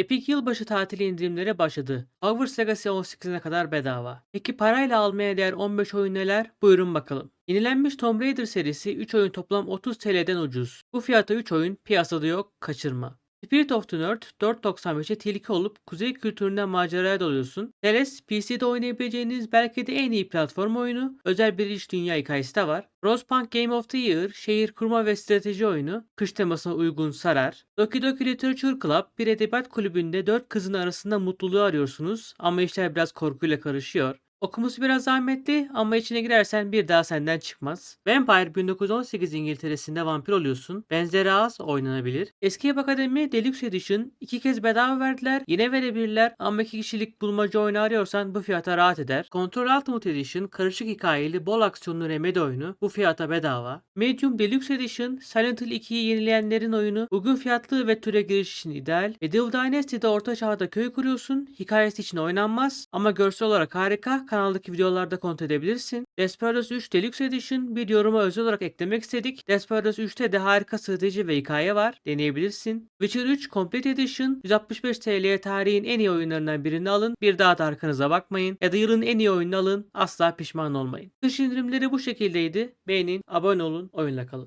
Epic yılbaşı tatili indirimleri başladı. Hogwarts Legacy 18'ine kadar bedava. Peki parayla almaya değer 15 oyun neler? Buyurun bakalım. Yenilenmiş Tomb Raider serisi 3 oyun toplam 30 TL'den ucuz. Bu fiyata 3 oyun piyasada yok, kaçırma. Spirit of the Nerd 4.95'e tilki olup kuzey kültüründen maceraya doluyorsun. Teles PC'de oynayabileceğiniz belki de en iyi platform oyunu. Özel bir iç dünya hikayesi de var. Frostpunk Game of the Year şehir kurma ve strateji oyunu. Kış temasına uygun sarar. Doki Doki Literature Club bir edebiyat kulübünde 4 kızın arasında mutluluğu arıyorsunuz ama işler biraz korkuyla karışıyor. Okuması biraz zahmetli ama içine girersen bir daha senden çıkmaz. Vampire 1918 İngiltere'sinde vampir oluyorsun. Benzeri az oynanabilir. Escape Academy Deluxe Edition iki kez bedava verdiler. Yine verebilirler ama iki kişilik bulmaca oyunu arıyorsan bu fiyata rahat eder. Control Ultimate Edition karışık hikayeli bol aksiyonlu remedi oyunu bu fiyata bedava. Medium Deluxe Edition Silent Hill 2'yi yenileyenlerin oyunu uygun fiyatlı ve türe giriş için ideal. Ve Div Dynasty'de orta çağda köy kuruyorsun. Hikayesi için oynanmaz ama görsel olarak harika kanaldaki videolarda kontrol edebilirsin. Desperados 3 Deluxe Edition bir yoruma özel olarak eklemek istedik. Desperados 3'te de harika strateji ve hikaye var. Deneyebilirsin. Witcher 3 Complete Edition 165 TL'ye tarihin en iyi oyunlarından birini alın. Bir daha da arkanıza bakmayın. Ya da yılın en iyi oyununu alın. Asla pişman olmayın. Kış indirimleri bu şekildeydi. Beğenin, abone olun, oyunla kalın.